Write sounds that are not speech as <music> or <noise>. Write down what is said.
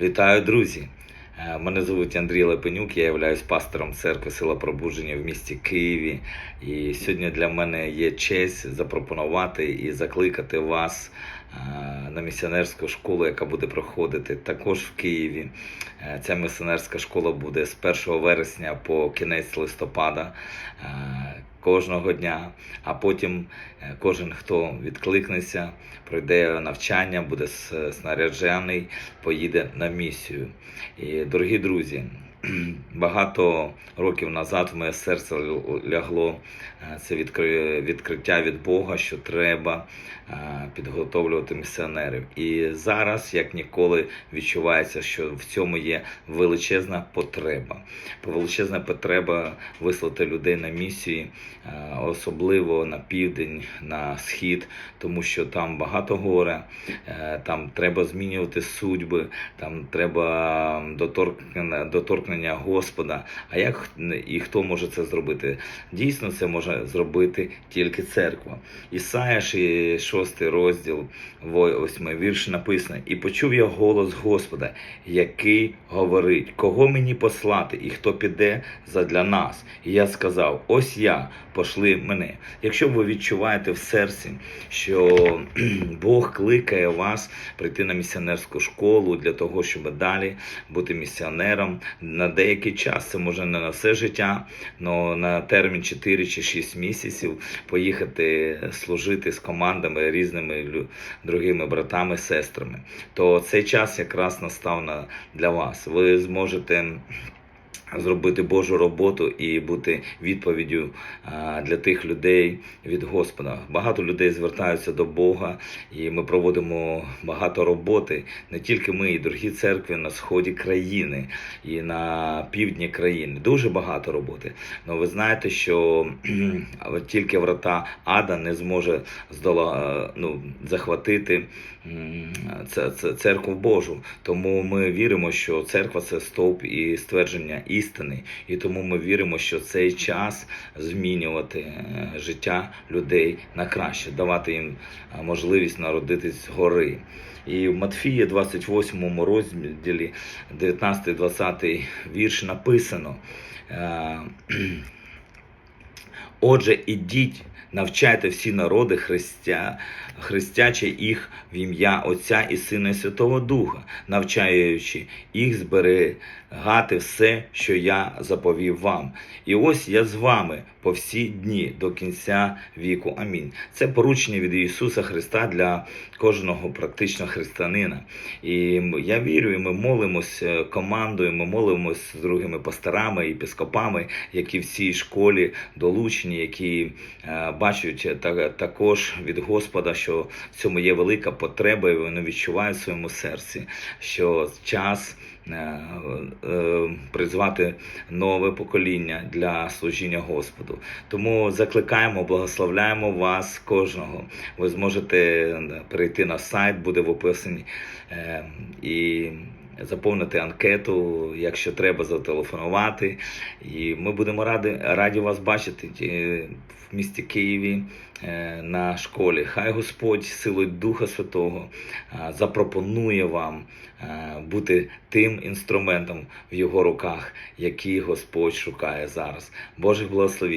Вітаю, друзі! Е, Мене звуть Андрій Лепенюк, я являюсь пастором церкви Сила Пробудження в місті Києві. І сьогодні для мене є честь запропонувати і закликати вас е, на місіонерську школу, яка буде проходити також в Києві. Е, Ця місіонерська школа буде з 1 вересня по кінець листопада. Кожного дня, а потім е, кожен, хто відкликнеться, пройде навчання, буде снаряджений, поїде на місію. І, дорогі друзі, <clears throat> багато років назад в моє серце лягло е, це відкри- відкриття від Бога, що треба е, підготовлювати місіонерів. І зараз, як ніколи, відчувається, що в цьому є величезна потреба. Величезна потреба вислати людей на місії, е, особливо на південь, на схід, тому що там багато горя, е, там треба змінювати судьби, там треба доторкнення, доторкнення Господа. А як і хто може це зробити? Дійсно, це може зробити тільки церква. Ісая, 6 розділ, 8 вірш написано: І почув я голос Господа, який говорить, кого мені послати, і хто піде задля нас. І я сказав: Ось я, пошли мене. Якщо ви відчуваєте в серці, що <clears throat> Бог кликає вас прийти на місіонерську школу для того, щоб далі бути місіонером на деякий час, це може не на все життя, але на термін 4 чи 6 місяців поїхати служити з командами різними другими братами, сестрами, то цей час якраз настав на, для вас. Ви зможете зробити Божу роботу і бути відповіддю для тих людей від Господа. Багато людей звертаються до Бога, і ми проводимо багато роботи, не тільки ми, і другі церкви на сході країни і на півдні країни. Дуже багато роботи. Але ви знаєте, що <clears throat> тільки врата Ада не зможе здола, ну, захватити це, це, церкву Божу. Тому ми віримо, що церква це стовп і ствердження істини. І тому ми віримо, що цей час змінювати е, життя людей на краще, давати їм е, можливість народитись згори. І в Матфія 28 розділі 19-20 вірш написано. е, <clears throat> Отже, ідіть, навчайте всі народи, христя, хрестячи їх в ім'я Отця і Сина і Святого Духа, навчаючи їх зберігати все, що я заповів вам. І ось я з вами по всі дні до кінця віку. Амінь. Це поручення від Ісуса Христа для кожного практично християнина. І я вірю, і ми молимося командою, ми молимося з другими пасторами і епископами, які в цій школі долучені, які е, бачать та, також від Господа, що в цьому є велика потреба, і вони відчувають в своєму серці, що час. е, е, Призвати нове покоління для служіння Господу. Тому закликаємо, благословляємо вас кожного. Ви зможете е, перейти на сайт, буде в описанні е, і заповнити анкету, якщо треба зателефонувати. І ми будемо раді, раді вас бачити е, в місті Києві е, на школі. Хай Господь силою Духа Святого е, запропонує вам бути тим інструментом в його руках, який Господь шукає зараз. Божих благословінь.